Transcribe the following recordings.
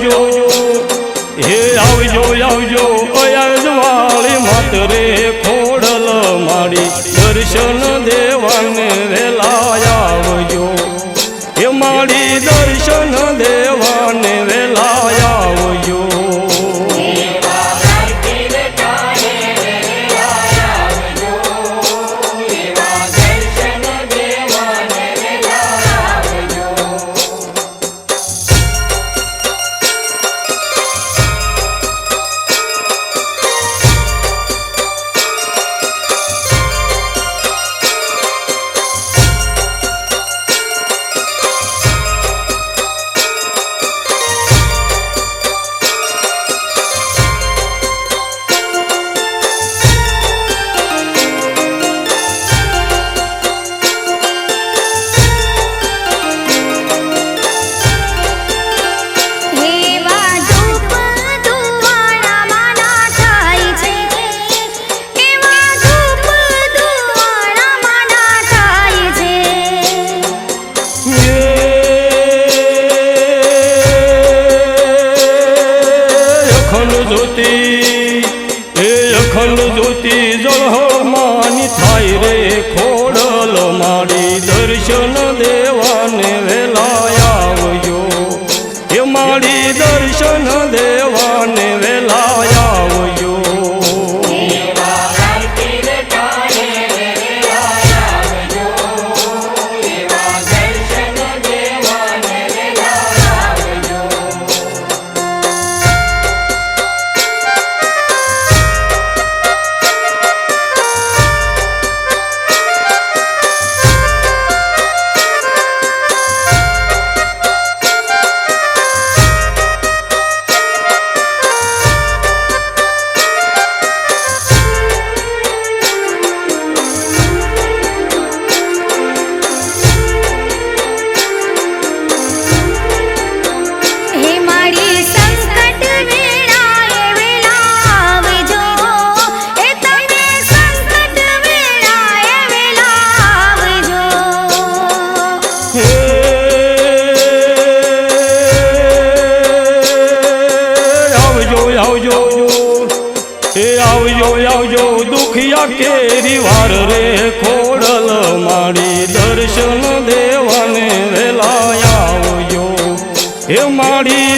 આવજો હે આવજો આવજો અયાજવાળી માત રે ખોડલ મારી. દર્શન દેવાને રે કૃષ્ણ દેવાને આવજો આવજો દુખિયા કેરી વાર રે ખોડલ મારી દર્શન દેવાને વેલા આવજો. હે મારી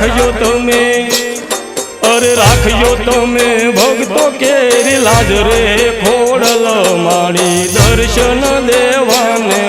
રાખજો તમે. અરે રાખજો તમે ભક્તો કે લાજ રે ખોડલ માડી દર્શન દેવાને.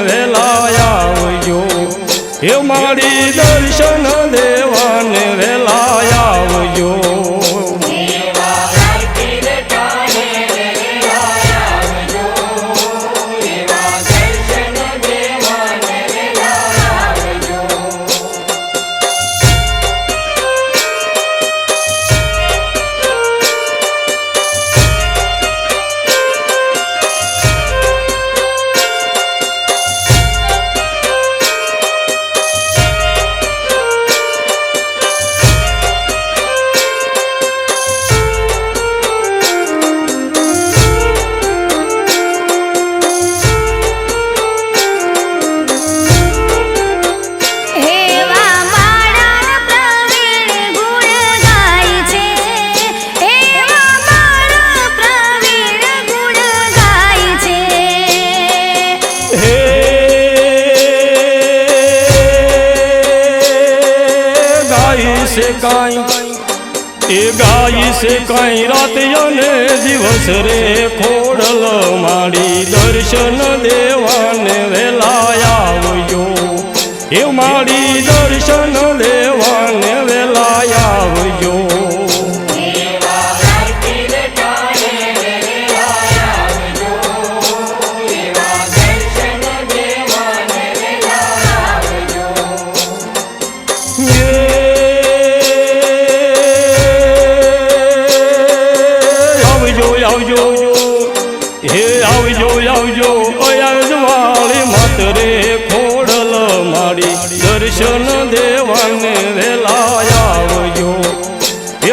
કાંઈ એ ગાઈ છે કાંઈ રાત અને દિવસ રે ખોડલ માડી દર્શન દેવાને વેલાયા આવ્યો એ માડી દર્શન દેવાને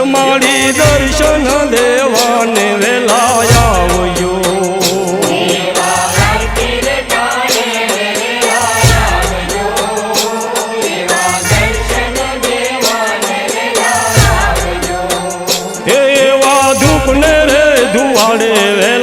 માડી દર્શન દેવાને વેલાયા એવા ધૂપને રે ધુવાડે વેલા